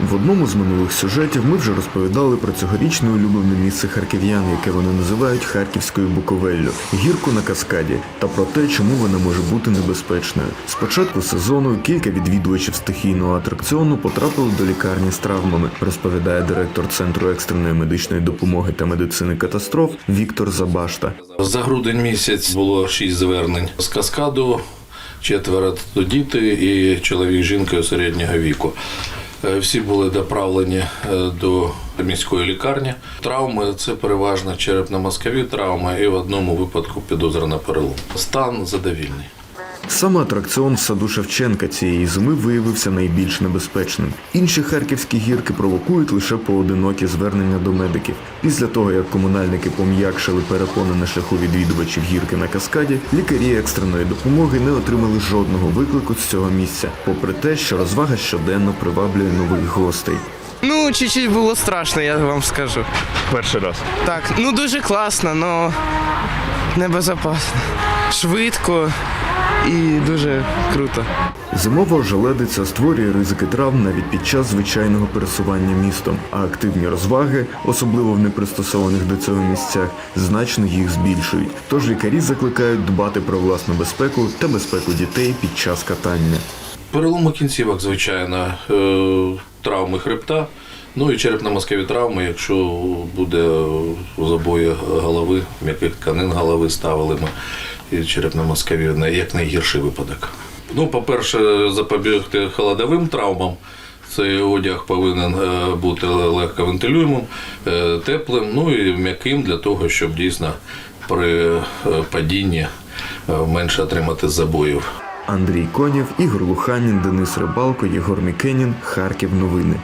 В одному з минулих сюжетів ми вже розповідали про цьогорічне улюблене місце харків'ян, яке вони називають Харківською Буковеллю, гірку на каскаді, та про те, чому вона може бути небезпечною. З початку сезону кілька відвідувачів стихійного атракціону потрапили до лікарні з травмами, розповідає директор центру екстреної медичної допомоги та медицини катастроф Віктор Забашта. За грудень місяць було шість звернень з каскаду, четверо діти і чоловік з середнього віку. Е, Всі були доправлені е, до міської лікарні. Травми це переважно черепно-мозкові травми і в одному випадку підозрена перелом. Стан задовільний. Саме атракціон в саду Шевченка цієї зими виявився найбільш небезпечним. Інші харківські гірки провокують лише поодинокі звернення до медиків. Після того, як комунальники пом'якшили перепони на шляху відвідувачів гірки на каскаді, лікарі екстреної допомоги не отримали жодного виклику з цього місця, попри те, що розвага щоденно приваблює нових гостей. Ну, чуть-чуть було страшно, я вам скажу. Перший раз. Так, ну дуже класно, але небезпечно. Швидко і дуже круто. Зимова ожеледиця створює ризики травм навіть під час звичайного пересування містом, а активні розваги, особливо в непристосованих до цього місцях, значно їх збільшують. Тож лікарі закликають дбати про власну безпеку та безпеку дітей під час катання. Переломи кінцівок, звичайно, е, травми хребта, ну і черепно-мозкові травми, якщо буде забої голови, м'яких тканин голови ставили ми і черепно-мозкові на- як найгірший випадок. Ну, по-перше, запобігти холодовим травмам. Цей одяг повинен е, бути легко вентилюємим, е, теплим, ну і м'яким для того, щоб дійсно при е, падінні менше отримати забоїв. Андрій Конєв, Ігор Луханін, Денис Рибалко, Єгор Мікенін, Харків. Новини.